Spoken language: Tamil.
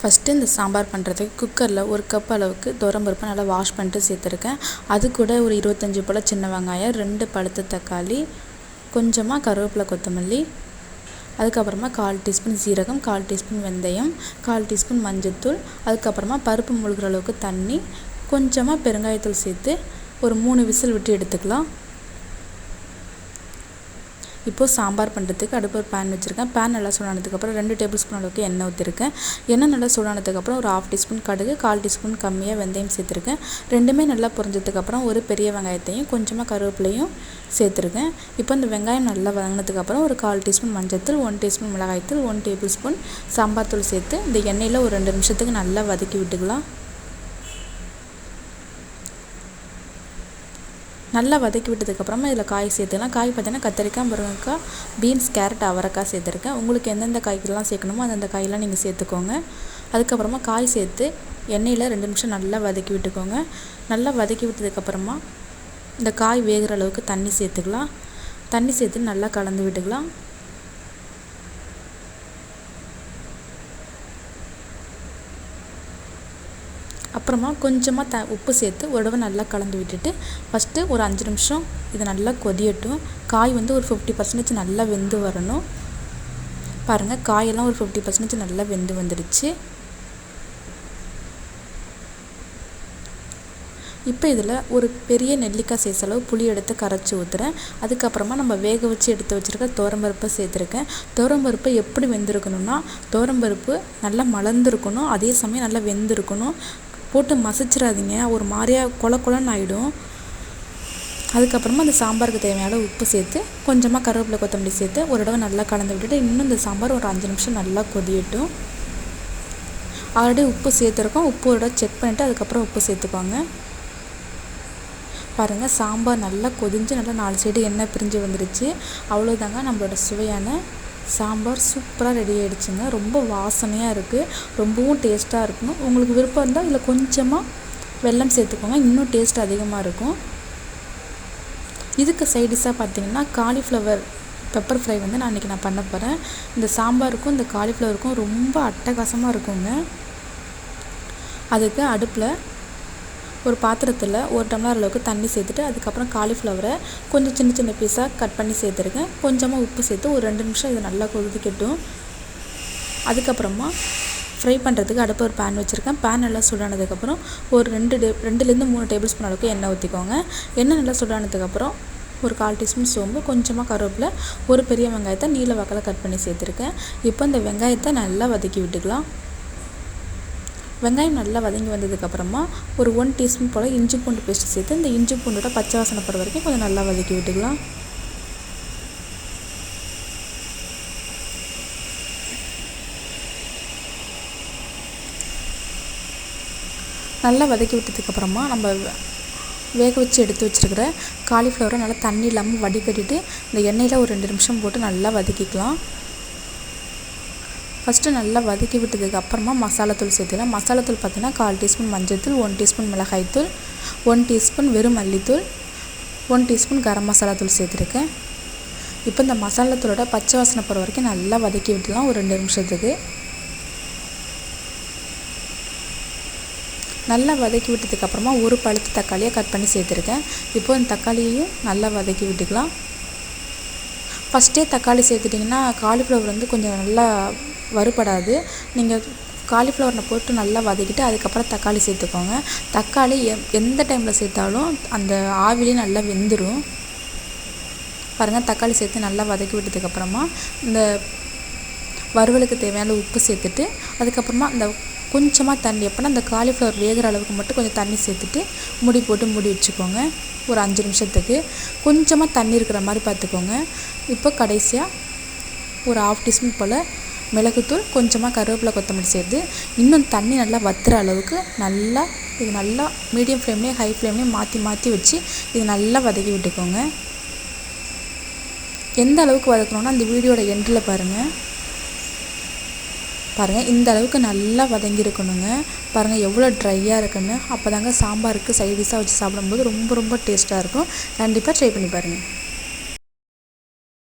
ஃபஸ்ட்டு இந்த சாம்பார் பண்ணுறதுக்கு குக்கரில் ஒரு கப் அளவுக்கு துவரம்பருப்பை நல்லா வாஷ் பண்ணிட்டு சேர்த்துருக்கேன். அது கூட ஒரு இருபத்தஞ்சி போல் சின்ன வெங்காயம் ரெண்டு பழுத்த தக்காளி கொஞ்சமாக கருவேப்பிலை கொத்தமல்லி அதுக்கப்புறமா கால் டீஸ்பூன் சீரகம் கால் டீஸ்பூன் வெந்தயம் கால் டீஸ்பூன் மஞ்சத்தூள் அதுக்கப்புறமா பருப்பு முழுகிற அளவுக்கு தண்ணி கொஞ்சமாக பெருங்காயத்தூள் சேர்த்து ஒரு மூணு விசில் விட்டு எடுத்துக்கலாம். இப்போது சாம்பார் பண்ணுறதுக்கு அடுப்பு ஒரு பேன் வச்சுருக்கேன். பேன் நல்லா சூடானதுக்கப்புறம் ரெண்டு டேபிள் ஸ்பூன் அளவுக்கு எண்ணெய் ஊற்றிருக்கேன் எண்ணெய் நல்லா சூடானதுக்கப்புறம் ஒரு ஆஃப் டீஸ்பூன் கடுகு கால் டீஸ்பூன் கம்மியாக வெந்தயம் சேர்த்துருக்கேன். ரெண்டுமே நல்லா பொரிஞ்சதுக்கப்புறம் ஒரு பெரிய வெங்காயத்தையும் கொஞ்சமாக கருவேப்பிலையும் சேர்த்துருக்கேன். இப்போ இந்த வெங்காயம் நல்லா வதங்கினதுக்கப்புறம் ஒரு கால் டீஸ்பூன் மஞ்சள்தூள் ஒன் டீஸ்பூன் மிளகாய்த்தூள் ஒன் டேபிள் ஸ்பூன் சாம்பார் தூள் சேர்த்து இந்த எண்ணெயில் ஒரு ரெண்டு நிமிஷத்துக்கு நல்லா வதக்கி விட்டுக்கலாம். நல்லா வதக்கி விட்டதுக்கப்புறமா இதில் காய் சேர்த்துக்கலாம். காய் பார்த்தீங்கன்னா கத்திரிக்காய் முருங்கைக்காய் பீன்ஸ் கேரட் அவரைக்காய் சேர்த்துருக்கேன். உங்களுக்கு எந்தெந்த காய்கறிலாம் சேர்க்கணுமோ அந்தந்த காயெல்லாம் நீங்கள் சேர்த்துக்கோங்க. அதுக்கப்புறமா காய் சேர்த்து எண்ணெயில் ரெண்டு நிமிஷம் நல்லா வதக்கி விட்டுக்கோங்க. நல்லா வதக்கி விட்டதுக்கப்புறமா இந்த காய் வேகிற அளவுக்கு தண்ணி சேர்த்துக்கலாம். தண்ணி சேர்த்து நல்லா கலந்து விட்டுக்கலாம். அப்புறமா கொஞ்சமாக த உப்பு சேர்த்து ஒரு தடவை நல்லா கலந்து விட்டுட்டு ஃபஸ்ட்டு ஒரு அஞ்சு நிமிஷம் இது நல்லா கொதியட்டும். காய் வந்து ஒரு ஃபிஃப்டி பர்சன்டேஜ் நல்லா வெந்து வரணும். பாருங்கள் காயெல்லாம் ஒரு ஃபிஃப்டி பர்சன்டேஜ் நல்லா வெந்து வந்துடுச்சு. இப்போ இதில் ஒரு பெரிய நெல்லிக்காய் சைஸ் அளவு புளி எடுத்து கரைச்சி ஊற்றுறேன் அதுக்கப்புறமா நம்ம வேக வச்சு எடுத்து வச்சுருக்க துவரம்பருப்பை சேர்த்துருக்கேன். துவரம்பருப்பு எப்படி வெந்திருக்கணும்னா துவரம்பருப்பு நல்லா மலர்ந்துருக்கணும் அதே சமயம் நல்லா வெந்திருக்கணும். போட்டு மசிச்சிடாதீங்க. ஒரு மாதிரியாக கொல கொலன்னு ஆகிடும் அதுக்கப்புறமா அந்த சாம்பாருக்கு தேவையான உப்பு சேர்த்து கொஞ்சமாக கருவேப்பிலை கொத்தமல்லி சேர்த்து ஒரு தடவை நல்லா கலந்து விட்டுட்டு இன்னும் இந்த சாம்பார் ஒரு அஞ்சு நிமிஷம் நல்லா கொதியட்டும். ஆல்ரெடி உப்பு சேர்த்துருக்கோம். உப்பு ஒரு தடவை செக் பண்ணிவிட்டு அதுக்கப்புறம் உப்பு சேர்த்துக்கோங்க. பாருங்கள் சாம்பார் நல்லா கொதிஞ்சு நல்லா நாலு சைடு எண்ணெய் பிரிஞ்சு வந்துடுச்சு அவ்வளோதாங்க நம்மளோட சுவையான சாம்பார் சூப்பராக ரெடி ஆகிடுச்சுங்க ரொம்ப வாசனையாக இருக்குது ரொம்பவும் டேஸ்ட்டாக இருக்கும் உங்களுக்கு விருப்பம் இருந்தால் இதில் கொஞ்சமாக வெல்லம் சேர்த்துக்கோங்க. இன்னும் டேஸ்ட் அதிகமாக இருக்கும். இதுக்கு சைடிஷாக பார்த்தீங்கன்னா காலிஃப்ளவர் பெப்பர் ஃப்ரை வந்து நான் இன்றைக்கி நான் பண்ண போகிறேன் இந்த சாம்பாருக்கும் இந்த காலிஃப்ளவருக்கும் ரொம்ப அட்டகாசமாக இருக்குங்க. அதுக்கு அடுப்பில் ஒரு பாத்திரத்தில் ஒரு டம்ளர் அளவுக்கு தண்ணி சேர்த்துட்டு அதுக்கப்புறம் காலிஃப்ளவரை கொஞ்சம் சின்ன சின்ன பீஸாக கட் பண்ணி சேர்த்துருக்கேன் கொஞ்சமாக உப்பு சேர்த்து ஒரு ரெண்டு நிமிஷம் இது நல்லா கொதிக்கட்டும் அதுக்கப்புறமா ஃப்ரை பண்ணுறதுக்கு அடுப்பு ஒரு பேன் வச்சுருக்கேன். பேன் நல்லா சூடானதுக்கப்புறம் ஒரு ரெண்டு டே ரெண்டுலேருந்து மூணு டேபிள் ஸ்பூன் அளவுக்கு எண்ணெய் ஊற்றிக்கோங்க எண்ணெய் நல்லா சூடானதுக்கப்புறம் ஒரு கால் டீஸ்பூன் சோம்பு கொஞ்சமாக கருவேப்பிலை ஒரு பெரிய வெங்காயத்தை நீல வாக்கில் கட் பண்ணி சேர்த்துருக்கேன். இப்போ இந்த வெங்காயத்தை நல்லா வதக்கி விட்டுக்கலாம். வெங்காயம் நல்லா வதங்கி வந்ததுக்கப்புறமா ஒரு ஒன் டீஸ்பூன் போல் இஞ்சி பூண்டு பேஸ்ட்டு சேர்த்து இந்த இஞ்சி பூண்டோட பச்சை வாசனை போகிற வரைக்கும் கொஞ்சம் நல்லா வதக்கி விட்டுக்கலாம். நல்லா வதக்கி விட்டதுக்கப்புறமா நம்ம வேக வச்சு எடுத்து வச்சுருக்கிற காலிஃப்ளவரை நல்லா தண்ணி இல்லாமல் வடிகட்டிட்டு இந்த எண்ணெயில் ஒரு ரெண்டு நிமிஷம் போட்டு நல்லா வதக்கிக்கலாம். ஃபஸ்ட்டு நல்லா வதக்கி விட்டதுக்கு அப்புறமா மசாலாத்தூள் சேர்த்துக்கலாம். மசாலாத்தூள் பார்த்தீங்கன்னா கால் டீஸ்பூன் மஞ்சள்தூள் ஒன் டீஸ்பூன் மிளகாய்த்தூள் ஒன் டீஸ்பூன் வெறும் மல்லித்தூள் ஒன் டீஸ்பூன் கரம் மசாலா தூள் சேர்த்துருக்கேன். இப்போ இந்த மசாலாத்தூளோட பச்சை வாசனை போகிற வரைக்கும் நல்லா வதக்கி விட்டுலாம் ஒரு ரெண்டு நிமிஷத்துக்கு. நல்லா வதக்கி விட்டதுக்கப்புறமா ஒரு பழுத்து தக்காளியை கட் பண்ணி சேர்த்துருக்கேன். இப்போது இந்த தக்காளியையும் நல்லா வதக்கி விட்டுக்கலாம். ஃபஸ்ட்டே தக்காளி சேர்த்துட்டிங்கன்னா காலிஃப்ளவர் வந்து கொஞ்சம் நல்லா வறுபடாது. நீங்கள் காலிஃப்ளவரை போட்டு நல்லா வதக்கிட்டு அதுக்கப்புறம் தக்காளி சேர்த்துக்கோங்க. தக்காளி எ எந்த டைமில் சேர்த்தாலும் அந்த ஆவிலே நல்லா வெந்துடும் பாருங்கள் தக்காளி சேர்த்து நல்லா வதக்கி விட்டதுக்கப்புறமா இந்த வறுவலுக்கு தேவையான உப்பு சேர்த்துட்டு அதுக்கப்புறமா அந்த கொஞ்சமாக தண்ணி எப்போனா அந்த காலிஃப்ளவர் வேகிற அளவுக்கு மட்டும் கொஞ்சம் தண்ணி சேர்த்துட்டு முடி போட்டு மூடி வச்சுக்கோங்க. ஒரு அஞ்சு நிமிஷத்துக்கு. கொஞ்சமாக தண்ணி இருக்கிற மாதிரி பார்த்துக்கோங்க. இப்போ கடைசியாக ஒரு ஆஃப் டீஸ்பூன் போல் மிளகுத்தூள் கொஞ்சமாக கருவேப்பிலை கொத்தமல்லி சேர்த்து இன்னும் தண்ணி நல்லா வத்துற அளவுக்கு நல்லா இது நல்லா மீடியம் ஃப்ளேம்லேயும் ஹை ஃப்ளேம்லேயும் மாற்றி மாற்றி வச்சு இது நல்லா வதக்கி விட்டுக்கோங்க. எந்த அளவுக்கு வதக்கணுன்னா அந்த வீடியோட எண்டில் பாருங்கள் பாருங்கள் இந்த அளவுக்கு நல்லா வதங்கியிருக்கணுங்க. பாருங்கள் எவ்வளோ ட்ரையாக இருக்குன்னு. அப்போ தாங்க சாம்பாருக்கு சைடிஷாக வச்சு சாப்பிடும்போது ரொம்ப ரொம்ப டேஸ்ட்டாக இருக்கும். கண்டிப்பாக ட்ரை பண்ணி பாருங்கள்